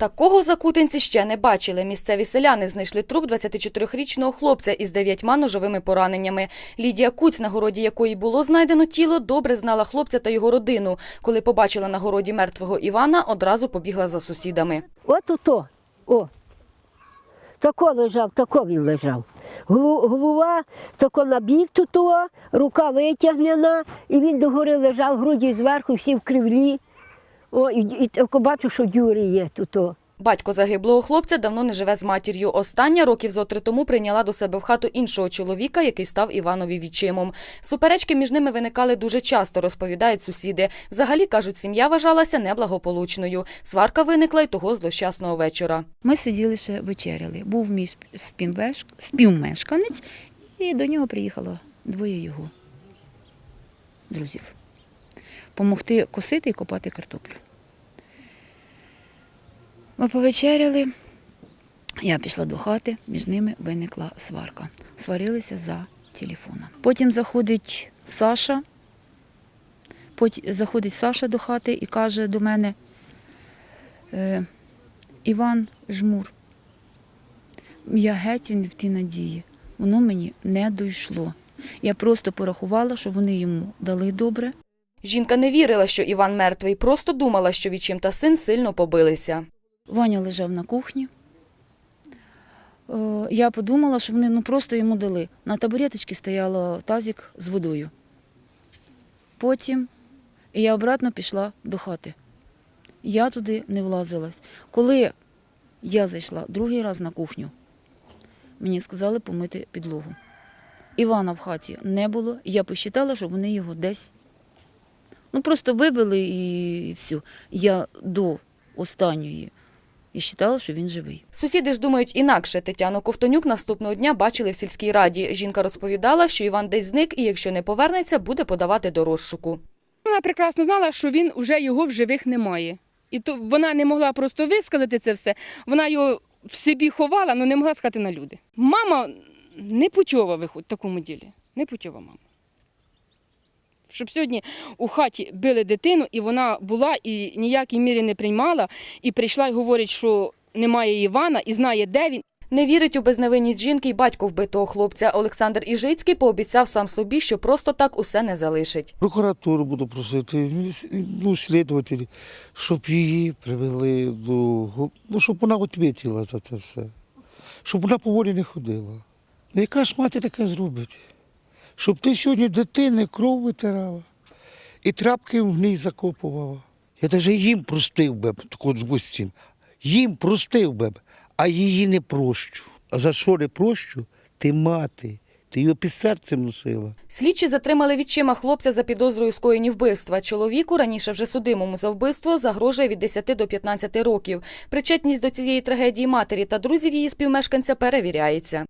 Такого закутинці ще не бачили. Місцеві селяни знайшли труп 24-річного хлопця із дев'ятьма ножовими пораненнями. Лідія Куць, на городі якої було знайдено тіло, добре знала хлопця та його родину. Коли побачила на городі мертвого Івана, одразу побігла за сусідами. От ото, о. Тако лежав, тако він лежав. Голова тако на бік тут, рука витягнена, і він догори лежав, груді зверху, всі в кривлі. О, і, і тако бачу, що дюри є тут. О. Батько загиблого хлопця давно не живе з матір'ю. Остання років зо три тому прийняла до себе в хату іншого чоловіка, який став Іванові відчимом. Суперечки між ними виникали дуже часто, розповідають сусіди. Взагалі, кажуть, сім'я вважалася неблагополучною. Сварка виникла й того злощасного вечора. Ми сиділи ще вечеряли. Був мій сп- співмеш- співмешканець, і до нього приїхало двоє його друзів. Помогти косити і копати картоплю. Ми повечеряли, я пішла до хати, між ними виникла сварка. Сварилися за телефоном. Потім заходить Саша. Потім заходить Саша до хати і каже до мене. Е, Іван Жмур. Я геть в тій надії. Воно мені не дійшло. Я просто порахувала, що вони йому дали добре. Жінка не вірила, що Іван мертвий, просто думала, що відчим та син сильно побилися. Ваня лежав на кухні. Е, Я подумала, що вони ну, просто йому дали. На табуреточці стояла тазик з водою. Потім я обратно пішла до хати. Я туди не влазилась. Коли я зайшла другий раз на кухню, мені сказали помити підлогу. Івана в хаті не було, я посчитала, що вони його десь. Ну, просто вибили і все. Я до останньої і вважала, що він живий. Сусіди ж думають інакше. Тетяну Ковтонюк наступного дня бачили в сільській раді. Жінка розповідала, що Іван десь зник і якщо не повернеться, буде подавати до розшуку. Вона прекрасно знала, що він уже його в живих немає. І то вона не могла просто висказати це все. Вона його в собі ховала, але не могла сказати на люди. Мама не путьова виходить в такому ділі. Не путьова мама. Щоб сьогодні у хаті били дитину, і вона була і ніякій мірі не приймала, і прийшла і говорить, що немає Івана, і знає, де він. Не вірить у безневинність жінки й батько вбитого хлопця. Олександр Іжицький пообіцяв сам собі, що просто так усе не залишить. Прокуратуру буду просити, ну, слідувателі, щоб її привели до ну, щоб вона відповіла за це все. Щоб вона по волі не ходила. Ну, яка ж мати таке зробить? Щоб ти сьогодні дитини кров витирала і трапки в гній закопувала. Я навіть їм простив би, таку, допустим, їм простив би, а її не прощу. А за що не прощу? Ти мати, ти його під серцем носила. Слідчі затримали відчима хлопця за підозрою скоєння вбивства. Чоловіку, раніше вже судимому за вбивство, загрожує від 10 до 15 років. Причетність до цієї трагедії матері та друзів її співмешканця перевіряється.